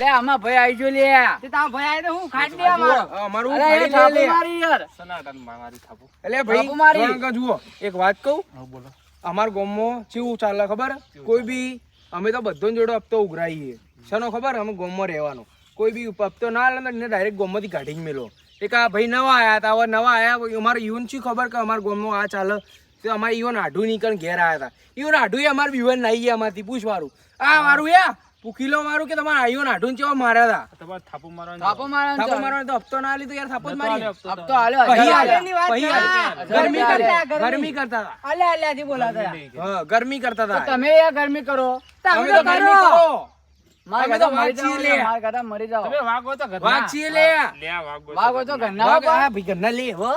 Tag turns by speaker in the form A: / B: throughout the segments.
A: લે આમાં ભાઈ આવી જો લે.
B: તે તારો ભાઈ આયો તો હું ખાઈ દે અમારો
C: અમારું
A: અરે થાપો. મારી યાર.
D: સનાતન મારી થાપુ.
C: એટલે ભાઈ
A: મારી.
C: આગળ જુઓ એક વાત કહું?
D: હા બોલો.
C: અમાર ગામમાં કેવું ચાલે ખબર? કોઈ બી અમે તો બધો જોડે હપ્તો ઉઘરાઈએ. શેનો ખબર? અમે ગામમાં રહેવાનો. કોઈ બી હપ્તો ના લે ને ડાયરેક્ટ ગામમાંથી કાઢી મેલો. એક આ ભાઈ નવા આયા હતા હવે નવા આયા અમારે ઈવન શું ખબર કે અમારા ગામમાં આ ચાલે? તો અમારે ઈવન આઢું નીકળ ઘેર આયા હતા ઈવન આઢું અમારે વિવન નાઈ ગયા અમારથી પૂછવાનું આ મારું યા પૂકીલો મારું કે તમારે આયો નાઢું ચેવા માર્યા હતા
D: તમારે થાપો મારવાનો
A: થાપો મારવાનો
C: થાપો મારવાનો તો હપ્તો ના લીધો યાર થાપો જ મારી.
A: હપ્તો. આલ્યા.
B: વાત
C: પછી
B: કરા.
C: આલે. ગરમી
A: ગરમી
C: કરતા ગરમી. કરતા હતા
B: અલ્યા અલ્યાથી બોલાતા
C: હા ગરમી કરતા હતા
A: તમે યાર ગરમી કરો?
C: તમે તો ગરમી કરો.
A: માર
C: તો લે.
A: માર મરી
D: તમે તો
C: લે.
D: લે તો ઘરના.
A: ઘરના
C: લે હો.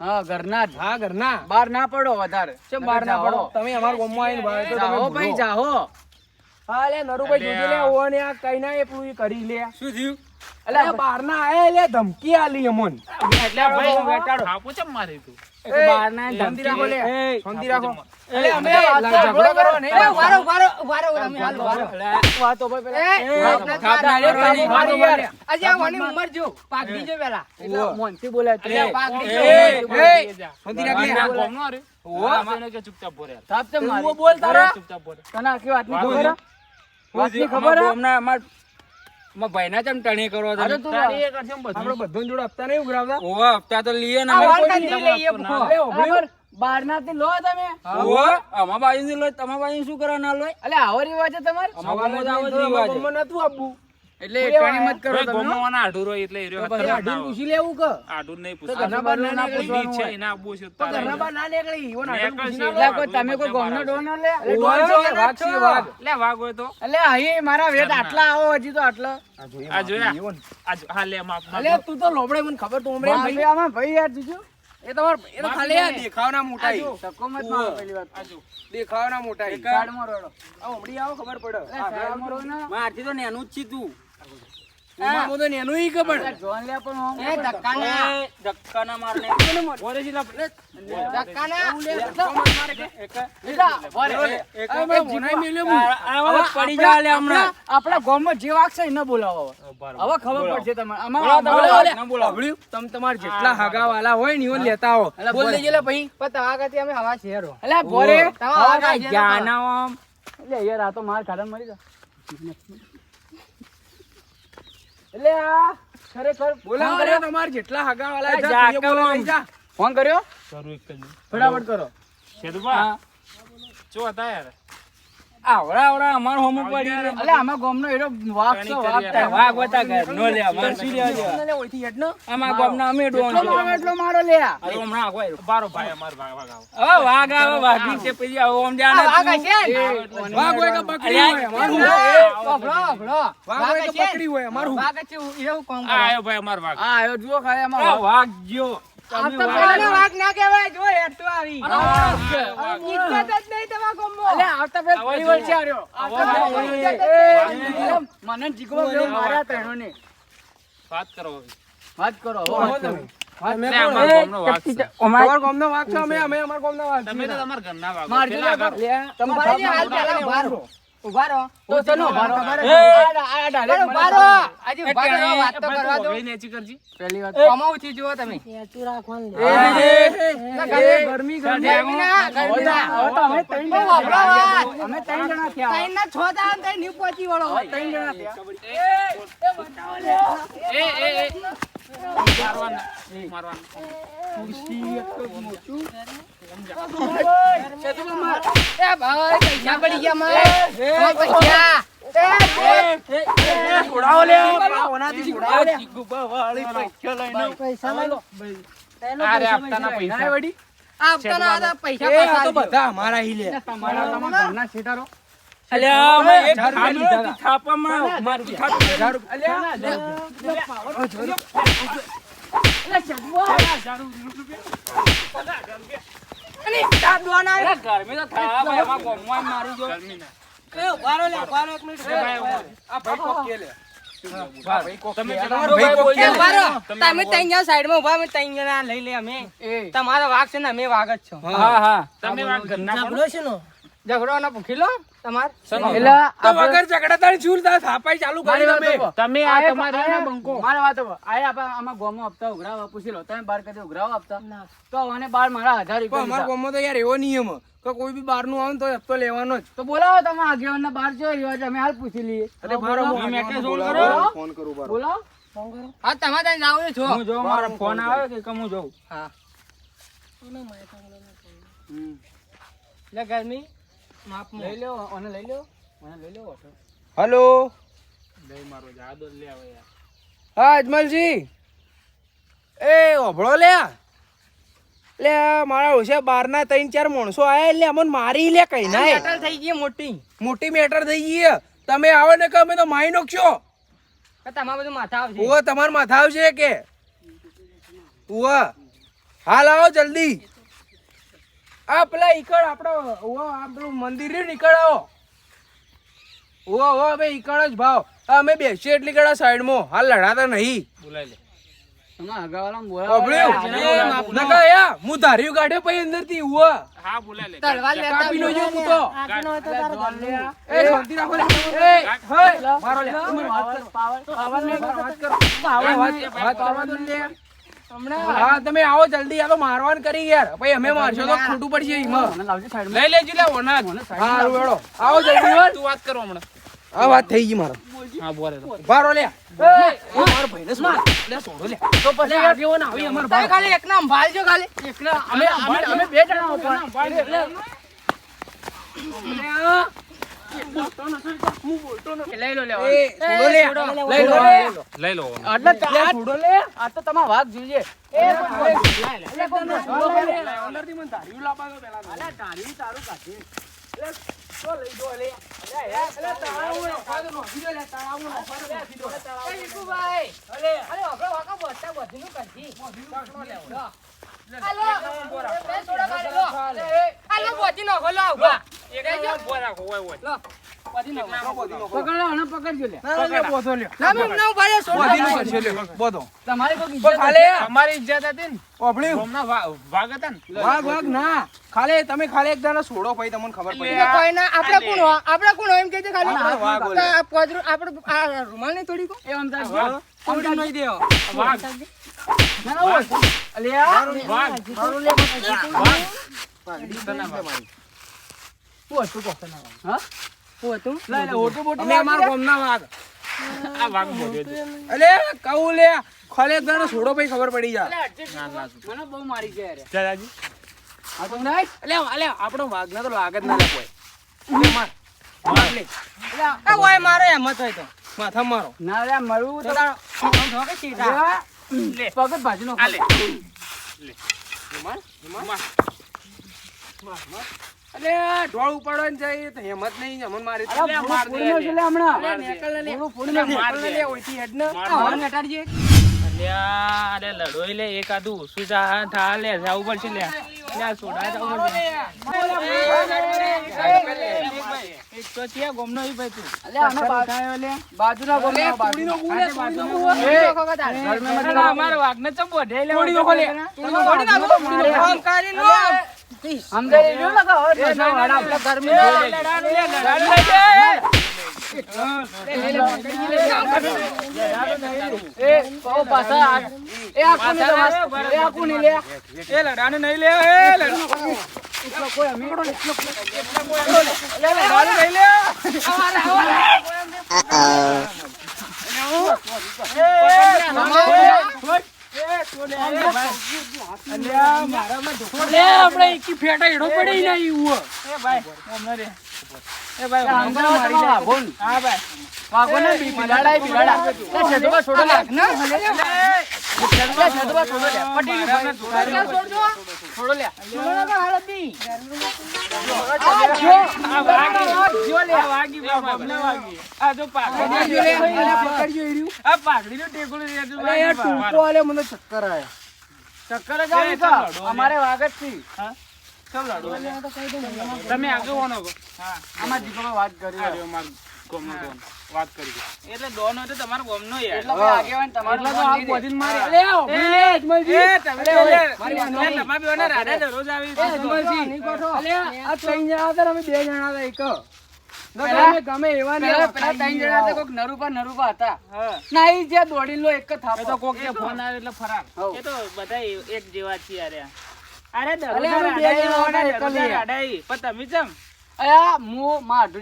D: હા.
A: ઘરના
C: હા ઘરના.
A: બહાર ના પડો વધારે.
C: ચમ બહાર ના પડો. તમે અમારા ગામમાં આવીને ભાઈ તો તમે
A: જાઓ ભાઈ જાઓ.
C: હા લે નરુભાઈ જોજે લે ઓવો ને આ કઈ ના એ ઈ કરી લે.
D: શું થયું?
C: અલે બહાર ના આયા લે ધમકી આલી અમોન.
D: એટલે ભાઈ થાપો ચમ મારી તું?
C: એ,
A: ના
C: શાંતિ રાખો લે. શાંતિ રાખો.
D: થાપો
C: અમે ઝઘડો કરો નહીં
B: વારો વારો વારો તમે હાલો વારો.
A: વાતો ભાઈ પેલા.
B: ના મારી,
C: ના
B: મારી
C: મારી,
B: યાર. આજે આ ઉંમર જો. પાઘડી જો પેલા.
A: એટલે મોનથી બોલાય તું.
D: અલ્યા,
B: જો.
C: શાંતિ રાખ લે.
D: ગોમનો અરે.
C: ઓહો.
D: આપણે કે ચૂપચાપ બોલે.
A: થાપ ચમ મારી.
C: બોલ તારા
D: ચૂપચાપ બોલે.
A: તને આખી વાતની
D: વાઘ
A: ખબર? વાતની ખબર?
E: ભાઈના ચમ ટણી કરો
A: અરે
D: તારી એ કરશે એમ બધું.
C: જોડે હપ્તા નહીં ઉઘરાવતા
E: ઓવા હપ્તા તો લીએ ને
B: આ
E: અમે
B: વાન
E: કોઈ
B: કાઢી લઈએ ભૂખો.
C: અલે ઓભળ્યું?
A: બરાબર. બહારનાથી લો તમે
E: ઓવા અમાર બાજુ લો તમાર બાજુ શું કરવા ના લો
A: એટલે આવો રિવાજ છે તમારે
E: અમાર રિવાજ.
C: નતું આપવું
A: એટલે ટણી મત કરો તમે.
D: ગોમનો
A: હો.
D: વાના આઢું રહ્યો એટલે એ રહ્યો
C: પછી
D: ખતરનાક
C: આઢું
D: ના
C: પૂછી લેવું કે?
D: હોય. નહીં
C: તો
D: પૂછવાનું.
C: ના
A: ના
C: નીકળી
D: એના આપવું છે તારે.
C: ઘરના ના નીકળી ઈવન આઢું પૂછી
A: એટલે કોઈ તમે કોઈ ગોમનો ડોન લે?
C: ડોન છો વાઘ છીએ, વાઘ.
D: લે વાઘ હોય તો.
A: એટલે અહીં મારા વેટ આટલા આવો હજી તો આટલા.
D: આ જોયા આ હા લે માપ માપ.
C: તું તો લોબડે મને ખબર તો ઉમરે ભાઈ
A: ભાઈ. આમાં ભાઈ યાર જીજુ.
C: એ તમાર એ તો ખાલી આ દેખાવના મોટા ઈ.
A: ધક્કો મત મારો પહેલી વાત.
D: આ
C: દેખાવના મોટા
A: કાર્ડમાં રડો.
C: આ ઉમડી આવો ખબર પડે.
A: આ કાર્ડમાં રડો. ને.
E: મારથી તો નેનું જ છી તું
C: ઉમામાં તો નેનું ઈ ખબર.
A: જોન લે પણ
B: એ ધક્કાના.
E: એ મારને
C: બોલે છે
B: ધક્કાના
A: લીધા. વરે.
C: આ મેં મેલ્યો
E: આવા પડી જા લે હમણાં.
A: આપણા ગામમાં જે વાગશે એને બોલાવો હવે. ખબર પડશે તમને. અમારા
C: તમારે
A: બોલાવો.
C: બોલાવો, ના તમ તમાર જેટલા હગાવાલા હોય ને ઈવન લેતા આવો બોલ. દેજે લે ભાઈ.
B: પણ તમારા અમે હવા શેરો
A: એટલે બોરે.
B: તમારા હવા
E: આમ.
A: એટલે યાર આ તો માર ખાડા મરી જા એટલે આ ખરેખર
C: બોલાવો
A: ફોન
C: તમાર જેટલા હગા
E: વાળા
C: જા,
E: જા,
C: તું એ બોલાવી
E: કમ.
C: જા.
A: ફોન કર્યો
D: કરું એક જ.
A: ફટાફટ કરો
D: શેદુભા, ચો હતા યાર
E: આવડા આવડા અમાર હોમ પડી
A: એટલે આમાં ગોમનો એરો વાઘ છે વાઘ તા
E: વાઘ વતા ઘર. નો લે અમાર સી લે?
C: લે, ઓઈથી હેડ ને.
E: અમાર ગામના અમે ડોન
A: એટલો મારો એટલો મારો લે. આ.
E: અરે હમણા આગો
D: બારો ભાઈ અમાર ભાગ ભાગ આવો.
E: હવે વાગ આવે વાગી છે પછી આવો ઓમ
B: જાને
E: વાગ
B: છે
E: તું.
C: વાઘ હોય કે બકરી હોય. અમાર
B: હું વાભળો, વાભળો.
C: વાગ હોય કે બકરી હોય અમારું
B: વાગ છે એવું કોમ
D: આયો ભાઈ અમાર
A: વાગ આયો જુઓ ખાય અમાર
E: વાગ
A: વાઘ.
B: ના કહેવાય, જો આવી. ઇજ્જત જ નહીં તમારા.
A: અલે આવતા પેલા પરિવાર છે આ આવતા
D: આવો
A: પેલા
D: જો.
A: પરિવાર છે. એ, મને જીગો બેવ માર્યા ત્રણોને.
D: વાત કરો
A: વાત કરો હવે
C: આવો
A: વાત કરો.
C: તમે.
D: લે, અમાર ગામનો વાઘ છે.
C: તમારા ગામનો વાઘ છે અમે અમે અમારા ગામના
D: તમે તો. ઘરના.
A: તમારા
B: હાલ પહેલા. ઊભા રહો.
A: તો ચલો ભારો
B: ખબર
A: આ- આ direct
B: ચાલો,
A: મને
B: ઊભા રહો. આજે ઊભા રહો, વાત તો કરવા દો.
D: ઓગળી નેચી કરજી.
A: પહેલી વાત
B: કમાવું થી જુઓ તમે
C: એ, એ, એ, ગરમી ગરમી
B: ગરમી ના, ગરમી ના.
A: તો અમે ત્રણ જણા
B: વાત.
A: અમે ત્રણ જણા થયા
B: ત્રણ ના છ દાડા ને ત્રણની પહોંચી વળો.
A: ત્રણ જણા થયા
D: એ, એ, એ.
B: પૈસા.
C: બધા અમારા ઈ લે
A: તમારા તમારા ઘરના શેઠારો
D: તમારો
C: ભાઈ કોક
B: એ
C: કે.
B: ઊભા રહો.
D: તમે
B: તમે ત્રણ જણા સાઈડમાં અમે ત્રણ લઈ લે અમે તમારો વાઘ છે ને અમે વાઘ જ છો
E: હા હા
D: તમે વાઘ ઘરના કોણ?
B: ઝઘડો બી લો તમાર.
A: એટલે
C: તો વગર ઝઘડા તારી શું તાર થાપાઈ ચાલુ કરી તમે.
D: તમે આ
A: આયા-
D: તમારે
A: આયા-
D: ને બંકો.
A: મારી વાત તો આયા આમાં ગોમાં આપતા ઉઘરાવા પૂછી લો. તમે બાર કદી ઉઘરાવા આપતા? તો મને બાર મારા હજાર રૂપિયા
C: અમારા
A: દીધા.
C: તો યાર એવો નિયમ કે કોઈ બી બહારનું આવે તો હપ્તો લેવાનો જ.
A: તો બોલાવો તમે આગેવાનના બાર જો રિવાજ અમે હાલ પૂછી લઈએ.
C: અરે બારો
A: બોલાવો.
C: હું
D: ફોન
A: કરો.
C: ફોન કરું બારો.
A: બોલાવો.
B: હા તમે ત્યાં જાવ છો.
D: હું જોઉં મારો ફોન આવે કે કમ હું જોઉં?
B: હા.
A: હમ.
B: લે ગરમી.
A: લઈ લો અને લઈ લો મને લઈ લો
C: હલો?
D: લઈ મારો જાદો લે હવે યાર.
C: હા અજમલજી. એ ઓભળો લે. લે આ મારા ઓછા બાર ના ત્રણ ચાર માણસો આયા એટલે અમને મારી લે કઈ ના
B: મેટર થઈ ગઈ મોટી.
C: મોટી મેટર થઈ ગઈ તમે આવો ને કે અમે તો માઈ નોખશો.
B: તમારું તમારે બધું માથા આવશે.
C: ઓ તમારું માથા આવશે કે? ઓ હાલ આવો જલ્દી. આ પેલા ઈકડ આપણો ઉવા આ મંદિર રહ્યું ને ઈકડ આવો. ઓ ઓ હવે ઈકડ જ ભાવ. અમે બેસીએ એટલી કડા સાઈડમાં. હાલ લડાતા નહીં.
D: બોલાય લે.
C: મારો
A: ને
C: ને હા તમે આવો જલ્દી આ તો મારવાન કરી યાર. પછી અમે મારશો તો ખોટું પડશે એમાં.
A: મને લાવજો સાઈડમાં.
D: લઈ લેજો લે ઓના.
C: હા હેડો. આવો જલ્દી વળ.
D: તું વાત કરો હમણાં.
C: આ વાત થઈ ગઈ મારો.
D: હા બોલે
C: બારો લે
A: મારો ભાઈને શું? લે, છોડો લે. તો પછી આગેવાન આવી અમાર
B: ભાઈ. ખાલી એક નામ ભાલજો ખાલી.
A: એકલા અમે અમે અમે બે જણા ઉપર.
B: લઈ લો
A: તમારા ઇજ્જત
D: હતી? ને. વાઘ હતા ને.
C: વાઘ વાઘ ના. ખાલી તમે ખાલી એક દાણા છોડો પછી તમને ખબર પડી.
B: એટલે કોઈ ના આપણે કોણ હો? આપણે કોણ એમ કહેજે ખાલી.
C: આપણે
B: રૂમાલ નહીં તોડી કો
A: એમ.
C: તોડી નહીં દેવો
D: વાઘ.
A: ના, ના, ઓય. અલ્યા,
D: વાઘ.
A: મારું લે,
D: તને વાઘ.
A: શું હતું કહો? હા? શું હતું? લે, લે, ઓટું બોટું
C: અમે અમારા ગામના વાઘ.
D: આ વાઘ બોલ્યો
C: અલે કહું લે. ખાલી એક છોડો પછી ખબર પડી જાય.
D: ના, ના.
A: મને બહુ મારી છે આ તો નહીં?
C: અલે અલે આપણો વાઘ ના તો લાગ જ ના લે કોઈ માર. માર લે.
A: અલ્યા,
B: ઓય મારે એમ જ હોય તો.
C: માથા મારો
A: ના રે મળવું તો
B: આમ થો કે સીધા
D: લે
A: પગ ભાજી નો
D: લે લે
C: માર
D: માર.
C: અલે ઢોળ ઉપાડવાની જાય તો હિંમત નહીં અમન મારી
A: અલ્યા,
D: માર દે,
A: ફોડી નાખશે લે હમણાં.
D: માર.
C: નેકળ લે
A: ફોન લે
D: માર
C: લે ઓઈથી હેડ ને
D: માર માર. અલ્યા, અરે લડોઈ લે એકાદું થા- થા લે જાવું પડશે લે લે સોડા જાવું પડશે એક તો છે ગોમનો ઈ ભાઈ તું
A: અલ્યા, આનો બાજુના ગોમનો,
C: અલે
A: બાજુનો.
C: લે તોડી નાખું
A: એ,
B: નાખો કે તારે.
A: ઘરમાં
D: અરે અમારો વાઘને ચમ બોધે લે
C: તોડી નાખો લે
B: કરી લો
A: સમજાઈ રહ્યું ને કે હવે નશો વાળા આપણે ઘરમાં
D: ઘર
A: જોઈ લઈએ.
D: લડાનું લે, લે,
A: આ- એ આ કોની દવા? એ આ કોની લે?
C: નહીં લે આપણે ફેટા એડો પડી નહીં ઉવો
D: એ ભાઈ, ગોમનો રે. એ ભાઈ,
A: સમજાવો તમારા વાઘોને.
D: હા ભાઈ
A: વાઘોને બી- બિલાડા બિલાડા. એ છેદુબા છોડો લે. છેદુબા છેદુબા છોડો લે. પટી ગયું ભાઈ. છોડો લે. આ જો.
D: આ વાગી.
A: જો લે.
D: આ વાગી, ભાઈ, ગોમનો વાગી. આ જો પાઘડી.
C: પકડજો લે, અલે પકડજો ઈ રહ્યું.
D: આ પાઘડીનું રે, જો
C: અલે યાર ટૂંકો આલે મને ચક્કર આયા
A: ચક્કર જ આવી કા? અમારે વાગતથી છે.
D: તમે આગળ વળો. હા
A: આમાં જીગોમાં વાત કરી
D: આ રહ્યો મારો
E: ગોમનો ગોમ. વાત કરી
D: એટલે ડોન હોય તો તમારો ગોમનો યાર.
A: એટલે આગેવાન તમારું
C: એટલે તો આ. બોધીને મારી. અલે આવો, એ અજમલજી.
D: એ તમે એ. તમારા બેઓને રાધા દરરોજ આવી
C: એ અજમલજી.
A: નહીં કોઠો.
C: અલે, આ ત્રણ જણા હતા અમે બે જણા હતા એક. ગમે એવા
A: ત્રણ જણા હતા કોક નરુપા નરુપા હતા. ના ઈ જે દોડી લો એક જ થાપો.
C: એ તો કોક ફોન આવે એટલે ફરાર.
D: એ તો બધા એક જેવા છીએ અરે અરે તમે
A: અયા હું માં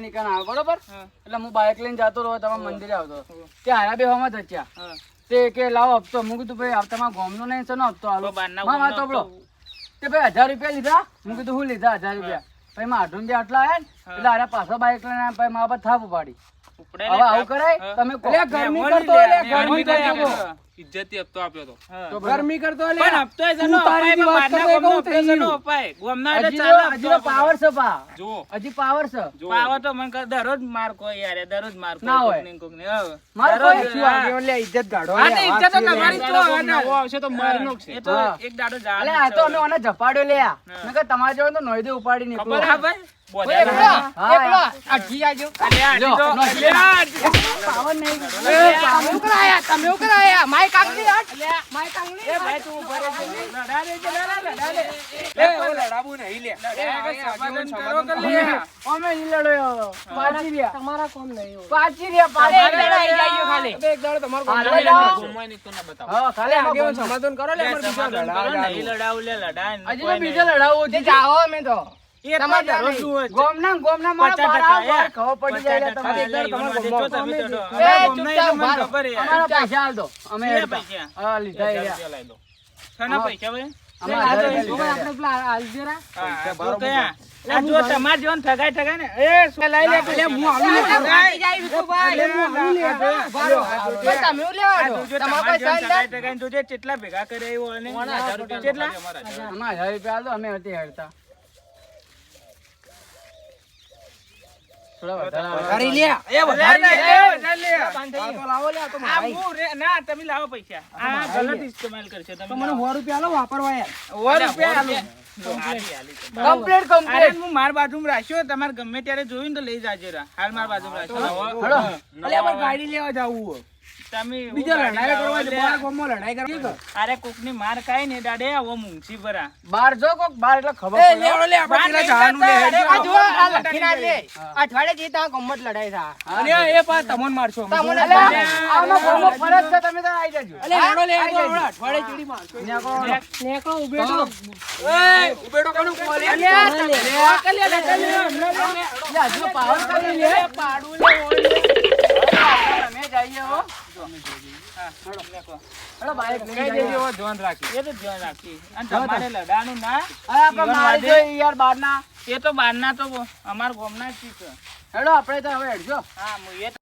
A: બરોબર? એટલે હું બાઇક લઈને જતો રહ્યો તમારા મંદિરે આવતો ત્યાં હારા બે હમત હચ્યા તે કે લાવો હપ્તો. હું કીધું ભાઈ તમારા ગામનો નહીં છે ને હપ્તો આલો વાત સાંભળો. તે ભાઈ હજાર રૂપિયા લીધા. હું કીધું હું લીધા હજાર રૂપિયા. પછી માં બે આટલા આયા ને એટલે હારા પાછા બાઇક લઈને પછી મારા પર થાપ ઉપડે. હવે આવું કરાય? તમે
C: ગરમી કરતો
D: લે,
C: એટલે
D: મેમોરી
C: ગરમી કરતો
D: હા.
E: હપ્તો આપ્યો તો.
A: તો
C: ગરમી કરતો એટલે
D: પણ હપ્તો એ જનો અપાય, પણ
C: કરતો
D: બહારના
C: એ કહું
D: ગામનો
C: થઈ
D: હપ્તો જનો અપાય. ગામના એટલે ચાલે
A: હજી પાવર છે પા
E: જુઓ.
A: હજી પાવર છે.
E: જુઓ.
D: તો મને કહે દરરોજ માર કોઈ યાર દરરોજ માર કોઈ કોકને ને કોકને. હા.
A: માર કોઈ
C: શું
D: હા.
C: આગેવાન ઇજ્જત
D: તો. તમારી તો
E: આવશે તો.
D: તો એક દાડો
A: અલે
D: જવાનું
A: આ તો અમે ઓને ઝપાડ્યો લે નકર તમારે જેવો તો નોઈ દે ઉપાડી નીકળો
D: ખબર હા ભાઈ? આગળ
B: તમારા કોમ નહીં
A: પાછી રહ્યા.
B: ખાલી.
C: એક દાડો તમારો
A: ખાલી
C: આગેવાન સમાધાન કરો લે, બીજા લડાવા
D: લે, લડાય
A: બીજે. લડાવો
B: જાઓ અમે તો. તમારે
A: એટલે
D: એટલે એટલે જેવાને ઠગાય ઠગાય ને એ લઈ લે
C: અલે, હું આવું
D: કેટલા ભેગા કરે એવું અને
E: હજાર રૂપિયા
D: કેટલા?
A: અમે હતી હેડતા વધારે
C: લે. એ
D: અરે,
C: લે.
D: લે,
C: આ તો લાવો લે, તો
D: આ
C: મારાય.
D: હું રે- ના તમે લાવો પૈસા આ ગલત ઇસ્તેમાલ કરશો તમે
C: મને
D: લાવો.
C: સો રૂપિયા આલો વાપરવા યાર.
D: સો રૂપિયા આલો. હાલી, હાલી.
A: કમ્પ્લીટ કમ્પ્લીટ
D: હું માર બાજુમાં રાખ્યો તમારે ગમે ત્યારે જોયું ને તો લઈ જાજો હાલ માર બાજુમાં રાખ્યો.
C: ગાડી લેવા જાવું હોય.
D: તમે
C: બીજા લડાઈ કરવા છે, બાર ગામમાં લડાઈ કરવા.
D: અરે કોકની માર ખાય ને દાડે આવો મૂંગસી ભરા
A: બાર જો કોક બાર એટલે ખબર પડે
C: લે, આપણે પેલા જવાનું લે,
B: આ જો આ લખીને આ લે. અઠવાડિયે જે ત્યાં લડાઈ થાય
C: અને એ પાછ તમને મારશો.
B: તમને
A: અલે, આમાં ફરજ છે તમે તો આવી જાજો.
C: અલે, હેડો લે, હેડો, હેડો, મારશો.
B: નેકો ઉભેટો
C: એ, ઉભેડો કોનું કોલે?
A: હજુ પાવર કરી લે? પાડું લે ઓય. હેડો બાઈક.
C: દેજો, ધ્યાન રાખી.
D: એ તો ધ્યાન રાખી અને તમારે લડાનું ના
A: અરે આપણે મારી
D: વાદે.
A: યાર બારના
D: એ તો બહારના તો અમાર ગામના જ છે
A: હેડો આપણે તો હવે હેડજો
D: હા હું એ